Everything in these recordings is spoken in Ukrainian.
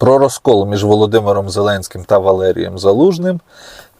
про розкол між Володимиром Зеленським та Валерієм Залужним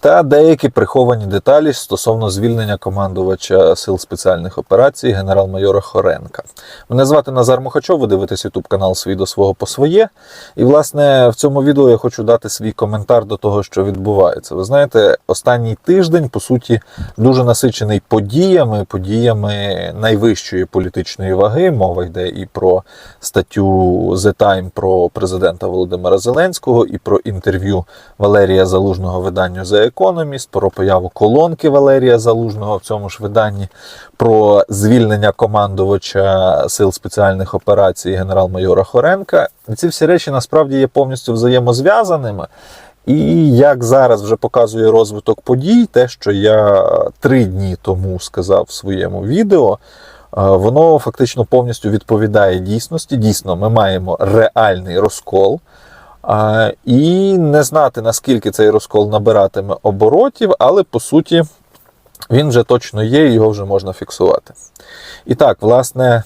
та деякі приховані деталі стосовно звільнення командувача сил спеціальних операцій генерал-майора Хоренка. Мене звати Назар Мухачов, ви дивитесь YouTube канал свій до свого по своє. І, власне, в цьому відео я хочу дати свій коментар до того, що відбувається. Ви знаєте, останній тиждень, по суті, дуже насичений подіями, подіями найвищої політичної ваги. Мова йде і про статтю The Time про президента Володимира Зеленського, і про інтерв'ю Валерія Залужного виданню The Economist, про появу колонки Валерія Залужного в цьому ж виданні, про звільнення командувача сил спеціальних операцій генерал-майора Хоренка. Ці всі речі насправді є повністю взаємозв'язаними. І як зараз вже показує розвиток подій, те, що я три дні тому сказав в своєму відео, е, воно фактично повністю відповідає дійсності. Дійсно, ми маємо реальний розкол. І не знати, наскільки цей розкол набиратиме оборотів, але по суті він вже точно є, його вже можна фіксувати. І так, власне,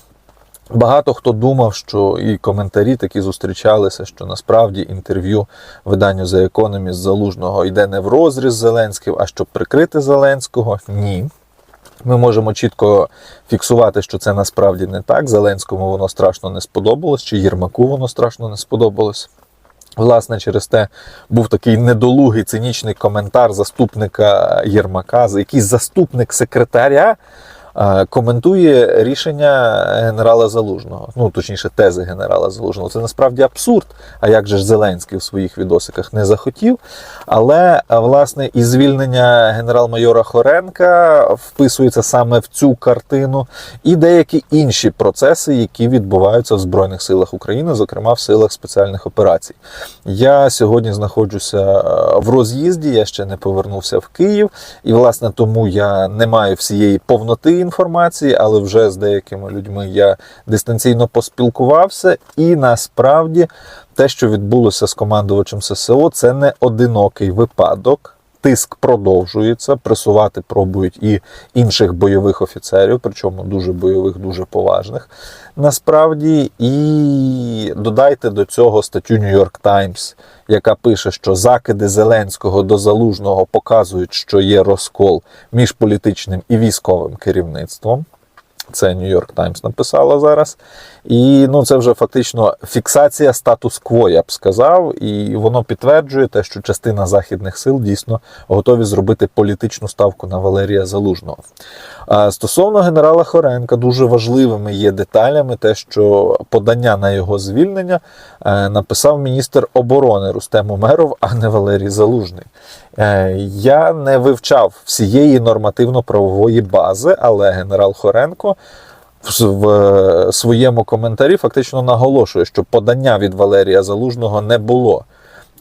багато хто думав, що і коментарі такі зустрічалися, що насправді інтерв'ю виданню The Economist Залужного йде не в розріз Зеленським, а щоб прикрити Зеленського. Ні. Ми можемо чітко фіксувати, що це насправді не так. Зеленському воно страшно не сподобалось, чи Єрмаку воно страшно не сподобалось. Власне, через те був такий недолугий цинічний коментар заступника Єрмака, якийсь заступник секретаря коментує рішення генерала Залужного. Ну, точніше, тези генерала Залужного. Це насправді абсурд. А як же ж Зеленський в своїх відосиках не захотів? Але власне і звільнення генерал-майора Хоренка вписується саме в цю картину, і деякі інші процеси, які відбуваються в Збройних силах України, зокрема в силах спеціальних операцій. Я сьогодні знаходжуся в роз'їзді, я ще не повернувся в Київ, і власне тому я не маю всієї повноти інформації, але вже з деякими людьми я дистанційно поспілкувався, і насправді те, що відбулося з командувачем ССО, це не одинокий випадок. Тиск продовжується, пресувати пробують і інших бойових офіцерів, причому дуже бойових, дуже поважних. Насправді, і додайте до цього статтю New York Times, яка пише, що закиди Зеленського до залужного показують, що є розкол між політичним і військовим керівництвом. Це York Times написала зараз. І ну, це вже фактично фіксація статус-кво, я б сказав, і воно підтверджує те, що частина західних сил дійсно готові зробити політичну ставку на Валерія Залужного. А стосовно генерала Хоренка, дуже важливими є деталями, те, що подання на його звільнення е, написав міністр оборони Рустем Умеров, а не Валерій Залужний. Е, Я не вивчав всієї нормативно-правової бази, але генерал Хоренко в- в своєму коментарі фактично наголошує, що подання від Валерія Залужного не було.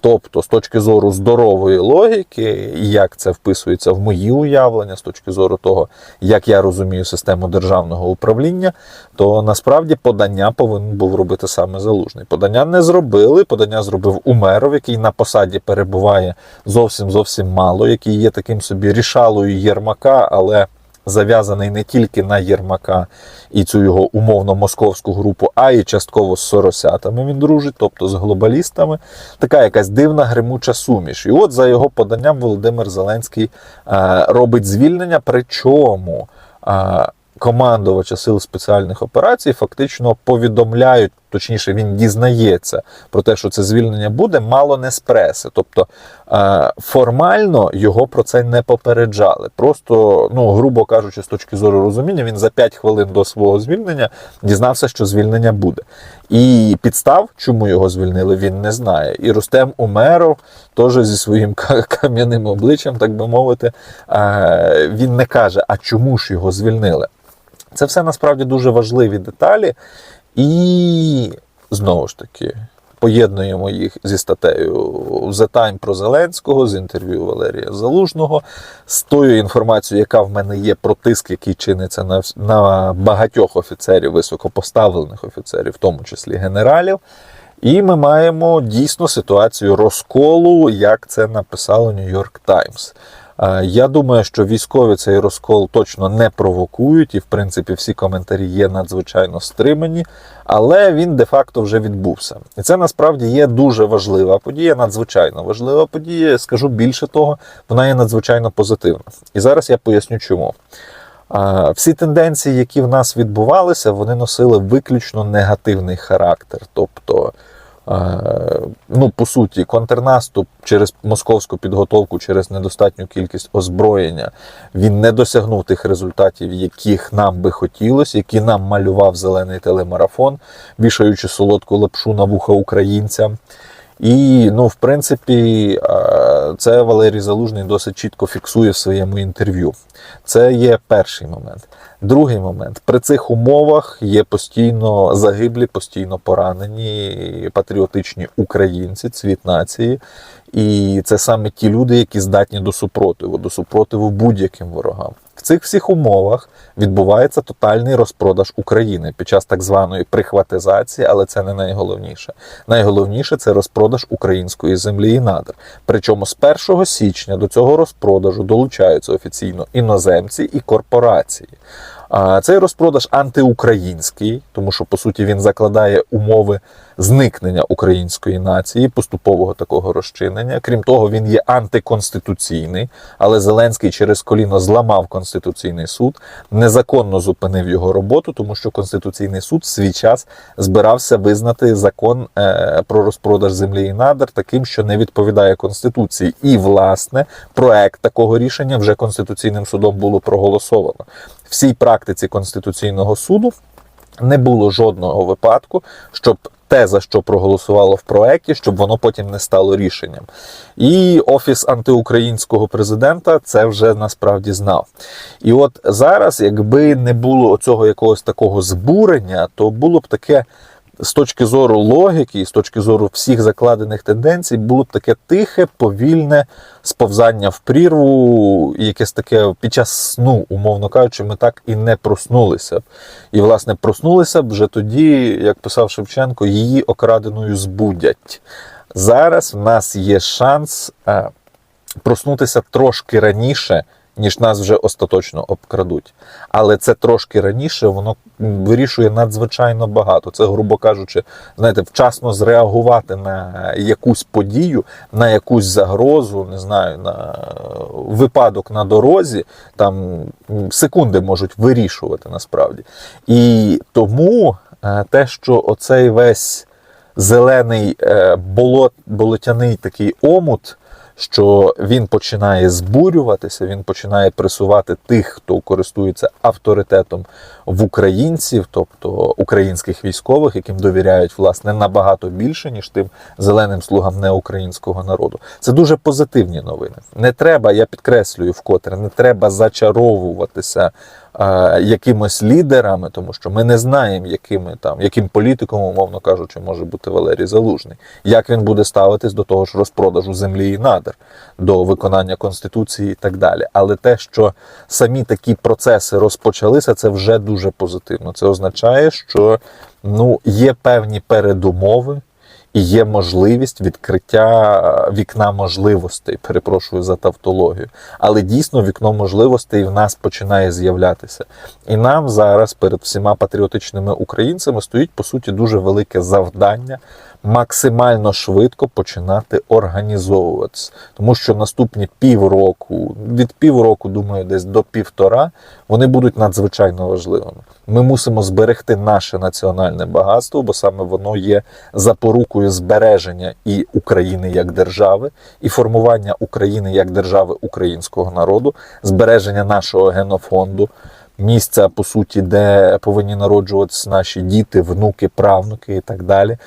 Тобто, з точки зору здорової логіки, як це вписується в мої уявлення, з точки зору того, як я розумію систему державного управління, то насправді подання повинен був робити саме залужний. Подання не зробили. Подання зробив Умеров, який на посаді перебуває зовсім зовсім мало, який є таким собі рішалою Єрмака, але зав'язаний не тільки на Єрмака і цю його умовно московську групу, а й частково з соросятами він дружить, тобто з глобалістами. Така якась дивна гримуча суміш. І от за його поданням Володимир Зеленський е, робить звільнення. Причому е, командувача сил спеціальних операцій фактично повідомляють. Точніше, він дізнається про те, що це звільнення буде, мало не з преси. Тобто е, формально його про це не попереджали. Просто, ну, грубо кажучи, з точки зору розуміння, він за 5 хвилин до свого звільнення дізнався, що звільнення буде. І підстав, чому його звільнили, він не знає. І Рустем Умеров теж зі своїм кам'яним обличчям, так би мовити, е, він не каже, а чому ж його звільнили. Це все насправді дуже важливі деталі. І знову ж таки поєднуємо їх зі статтею The Time про Зеленського, з інтерв'ю Валерія Залужного, з тою інформацією, яка в мене є про тиск, який чиниться на, на багатьох офіцерів, високопоставлених офіцерів, в тому числі генералів. І ми маємо дійсно ситуацію розколу, як це написало Times. Е, Я думаю, що військові цей розкол точно не провокують, і в принципі всі коментарі є надзвичайно стримані, але він де-факто вже відбувся. І це насправді є дуже важлива подія, надзвичайно важлива подія. Скажу більше того, вона є надзвичайно позитивна. І зараз я поясню, чому. Всі тенденції, які в нас відбувалися, вони носили виключно негативний характер. Тобто, е, ну, по суті, контрнаступ через московську підготовку, через недостатню кількість озброєння, він не досягнув тих результатів, яких нам би хотілося, які нам малював зелений телемарафон, вішаючи солодку лапшу на вуха українцям. І, ну, в принципі, це Валерій Залужний досить чітко фіксує в своєму інтерв'ю. Це є перший момент. Другий момент. При цих умовах є постійно загиблі, постійно поранені патріотичні українці, цвіт нації. І це саме ті люди, які здатні до супротиву, до супротиву будь-яким ворогам. Цих всіх умовах відбувається тотальний розпродаж України під час так званої прихватизації, але це не найголовніше. Найголовніше це розпродаж української землі і надр. Причому з 1 січня до цього розпродажу долучаються офіційно іноземці і корпорації. Цей розпродаж антиукраїнський, тому що по суті він закладає умови зникнення української нації, поступового такого розчинення. Крім того, він є антиконституційний, але Зеленський через коліно зламав конституційний суд, незаконно зупинив його роботу, тому що конституційний суд в свій час збирався визнати закон е, про розпродаж землі і надр таким, що не відповідає конституції. І власне проект такого рішення вже конституційним судом було проголосовано. Всій практиці конституційного суду не було жодного випадку, щоб те, за що проголосувало в проекті, щоб воно потім не стало рішенням. І офіс антиукраїнського президента це вже насправді знав. І от зараз, якби не було цього якогось такого збурення, то було б таке. З точки зору логіки з точки зору всіх закладених тенденцій, було б таке тихе, повільне сповзання в прірву, якесь таке під час сну, умовно кажучи, ми так і не проснулися б. І, власне, проснулися б вже тоді, як писав Шевченко, її окраденою збудять. Зараз в нас є шанс е, проснутися трошки раніше, ніж нас вже остаточно обкрадуть. Але це трошки раніше воно вирішує надзвичайно багато. Це, грубо кажучи, знаєте, вчасно зреагувати на якусь подію, на якусь загрозу, не знаю, на випадок на дорозі, там секунди можуть вирішувати насправді. І тому е, те, що оцей весь зелений е, болот, болотяний такий омут що він починає збурюватися, він починає пресувати тих, хто користується авторитетом в українців, тобто українських військових, яким довіряють власне набагато більше, ніж тим зеленим слугам неукраїнського народу. Це дуже позитивні новини. Не треба, я підкреслюю вкотре, не треба зачаровуватися е, якимось лідерами, тому що ми не знаємо, якими там, яким політиком, умовно кажучи, може бути Валерій Залужний, як він буде ставитись до того ж розпродажу землі і надр, до виконання конституції і так далі. Але те, що самі такі процеси розпочалися, це вже дуже позитивно. Це означає, що ну є певні передумови. І є можливість відкриття вікна можливостей. Перепрошую за тавтологію. Але дійсно вікно можливостей в нас починає з'являтися. І нам зараз перед всіма патріотичними українцями стоїть по суті дуже велике завдання максимально швидко починати організовуватися. Тому що наступні півроку, від півроку, думаю, десь до півтора, вони будуть надзвичайно важливими. Ми мусимо зберегти наше національне багатство, бо саме воно є запорукою збереження і України як держави, і формування України як держави українського народу, збереження нашого генофонду. Місця, по суті, де повинні народжуватися наші діти, внуки, правнуки і так далі.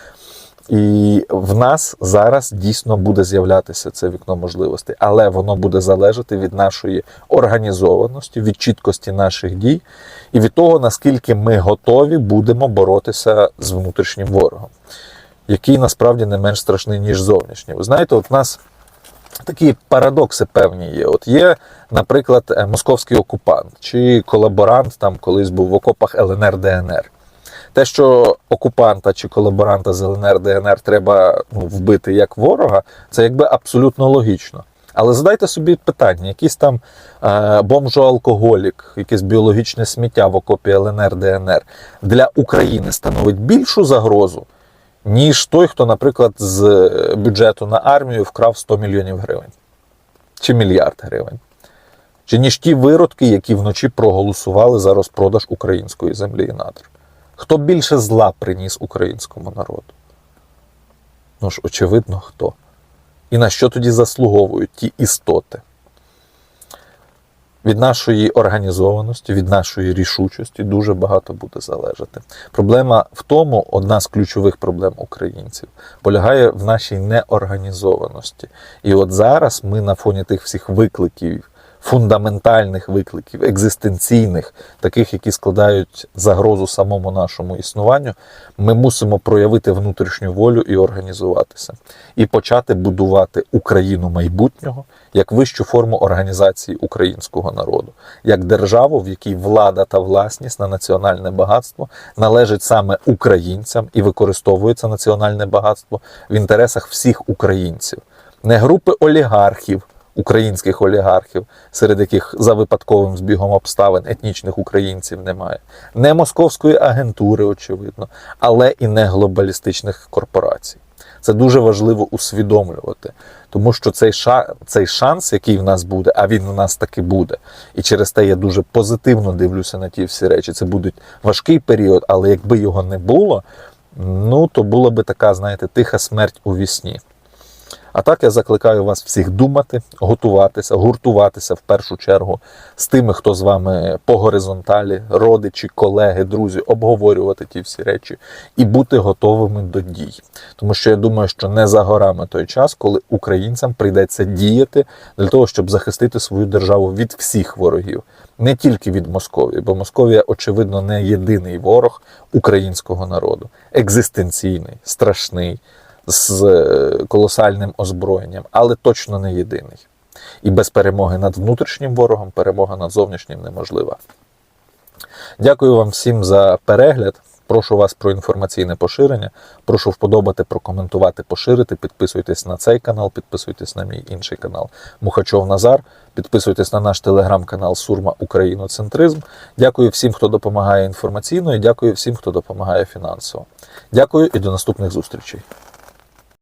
І в нас зараз дійсно буде з'являтися це вікно можливостей, але воно буде залежати від нашої організованості, від чіткості наших дій і від того, наскільки ми готові будемо боротися з внутрішнім ворогом, який насправді не менш страшний, ніж зовнішній. Ви знаєте, от в нас такі парадокси певні є. От є, наприклад, е, московський окупант чи колаборант там колись був в окопах ЛНР ДНР. Те, що окупанта чи колаборанта з ЛНР ДНР треба ну, вбити як ворога, це якби абсолютно логічно. Але задайте собі питання: якийсь там е, бомжоалкоголік, якесь біологічне сміття в окопі ЛНР, ДНР для України становить більшу загрозу, ніж той, хто, наприклад, з бюджету на армію вкрав 100 мільйонів гривень чи мільярд гривень. Чи ніж ті виродки, які вночі проголосували за розпродаж української землі і надр? Хто більше зла приніс українському народу? Ну ж, очевидно, хто. І на що тоді заслуговують ті істоти? Від нашої організованості, від нашої рішучості дуже багато буде залежати. Проблема в тому, одна з ключових проблем українців, полягає в нашій неорганізованості. І от зараз ми на фоні тих всіх викликів, фундаментальних викликів, екзистенційних, таких, які складають загрозу самому нашому існуванню, ми мусимо проявити внутрішню волю і організуватися, і почати будувати Україну майбутнього як вищу форму організації українського народу, як державу, в якій влада та власність на національне багатство належить саме українцям і використовується національне багатство в інтересах всіх українців, не групи олігархів українських олігархів, серед яких за випадковим збігом обставин етнічних українців немає, не московської агентури, очевидно, але і не глобалістичних корпорацій. Це дуже важливо усвідомлювати, тому що цей ша, цей шанс, який в нас буде, а він в нас таки буде. І через те я дуже позитивно дивлюся на ті всі речі. Це буде важкий період, але якби його не було, ну то була би така, знаєте, тиха смерть у вісні. А так я закликаю вас всіх думати, готуватися, гуртуватися в першу чергу з тими, хто з вами по горизонталі, родичі, колеги, друзі, обговорювати ті всі речі і бути готовими до дій. Тому що я думаю, що не за горами той час, коли українцям прийдеться діяти для того, щоб захистити свою державу від всіх ворогів, не тільки від Московії, бо Московія, очевидно, не єдиний ворог українського народу, екзистенційний, страшний з е, колосальним озброєнням, але точно не єдиний. І без перемоги над внутрішнім ворогом перемога над зовнішнім неможлива. Дякую вам всім за перегляд. Прошу вас про інформаційне поширення. Прошу вподобати, прокоментувати, поширити. Підписуйтесь на цей канал, підписуйтесь на мій інший канал Мухачов Назар. Підписуйтесь на наш телеграм-канал Сурма Україноцентризм. Дякую всім, хто допомагає інформаційно, і дякую всім, хто допомагає фінансово. Дякую і до наступних зустрічей.